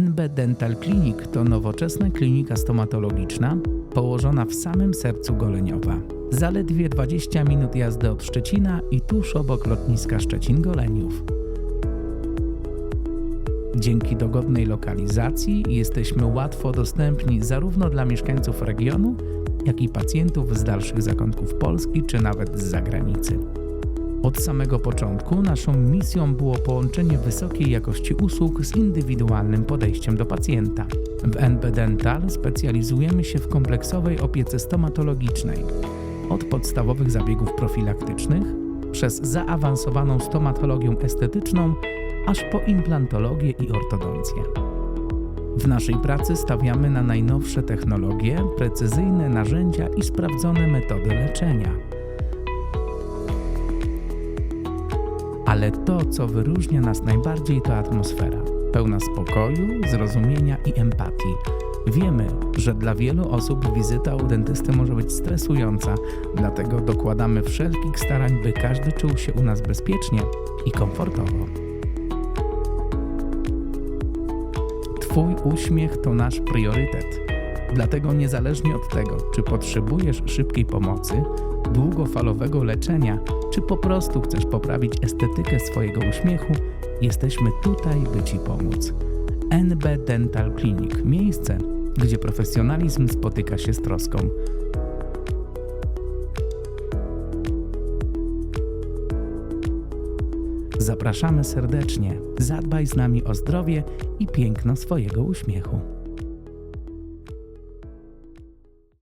NB Dental Clinic to nowoczesna klinika stomatologiczna położona w samym sercu Goleniowa. Zaledwie 20 minut jazdy od Szczecina i tuż obok lotniska Szczecin-Goleniów. Dzięki dogodnej lokalizacji jesteśmy łatwo dostępni zarówno dla mieszkańców regionu, jak i pacjentów z dalszych zakątków Polski czy nawet z zagranicy. Od samego początku naszą misją było połączenie wysokiej jakości usług z indywidualnym podejściem do pacjenta. W NB Dental specjalizujemy się w kompleksowej opiece stomatologicznej. Od podstawowych zabiegów profilaktycznych, przez zaawansowaną stomatologię estetyczną, aż po implantologię i ortodoncję. W naszej pracy stawiamy na najnowsze technologie, precyzyjne narzędzia i sprawdzone metody leczenia. Ale to, co wyróżnia nas najbardziej, to atmosfera, pełna spokoju, zrozumienia i empatii. Wiemy, że dla wielu osób wizyta u dentysty może być stresująca, dlatego dokładamy wszelkich starań, by każdy czuł się u nas bezpiecznie i komfortowo. Twój uśmiech to nasz priorytet. Dlatego niezależnie od tego, czy potrzebujesz szybkiej pomocy, długofalowego leczenia, czy po prostu chcesz poprawić estetykę swojego uśmiechu, jesteśmy tutaj, by Ci pomóc. NB Dental Clinic miejsce, gdzie profesjonalizm spotyka się z troską. Zapraszamy serdecznie. Zadbaj z nami o zdrowie i piękno swojego uśmiechu.